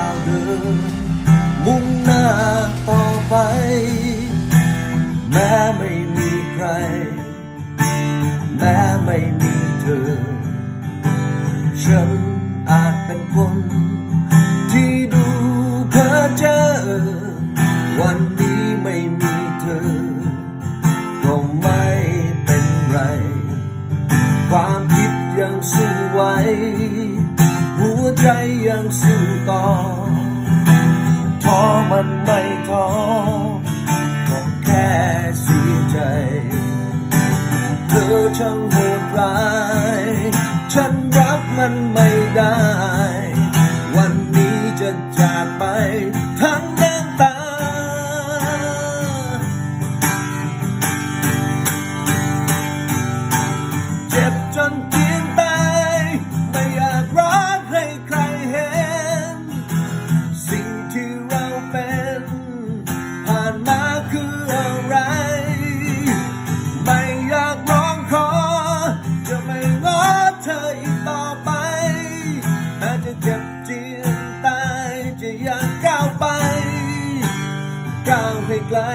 าวเดิน มุ่งหน้าต่อไป แม้ไม่มีใคร แม้ไม่มีเธอ ฉัน ใจยังสู้ต่อท้อมันไม่ท้อก็แค่เสียใจ เธอช่าง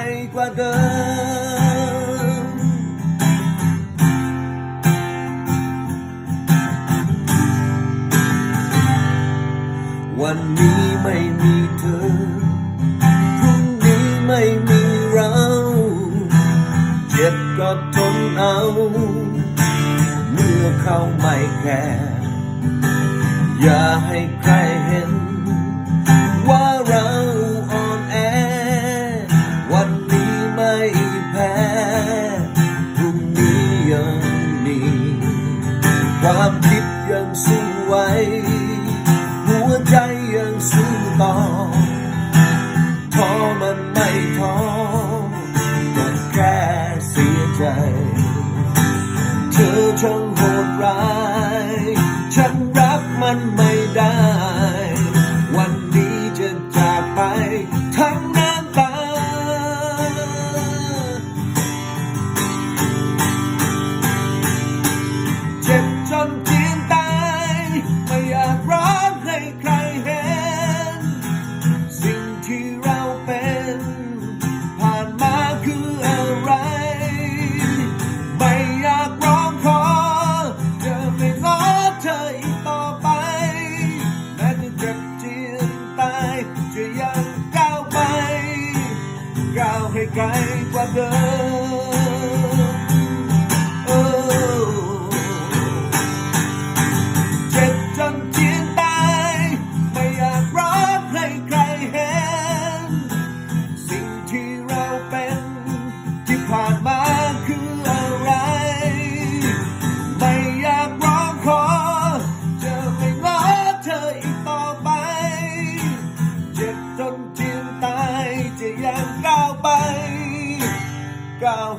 กลกว่าเดิม วันนี้ไม่มีเธอ พรุ่งนี้ไม่มีเรา เจ็บก็ทนเอา เมื่อเขาไม่แคร์อย่าให้ใครเห็น ความคิดยังสู้ไหวหัวใจยังสู้ต่อท้อมันไม่ท้อแต่แค่เสียใจ เธอช่างโหดร้าย ฉันรับมันไม่ได้ วันนี้จะจากไปทั้งน้ำ ที่เราเป็น ผ่านมาคืออะไร ไม่อยากร้องขอจะไม่ง้อเธออีกต่อไป แม้จะเจ็บเจียนตายจะยังก้าวไป ก้าวให้ไกลกว่าเดิม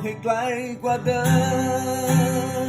ให้ไกลกว่าเดิม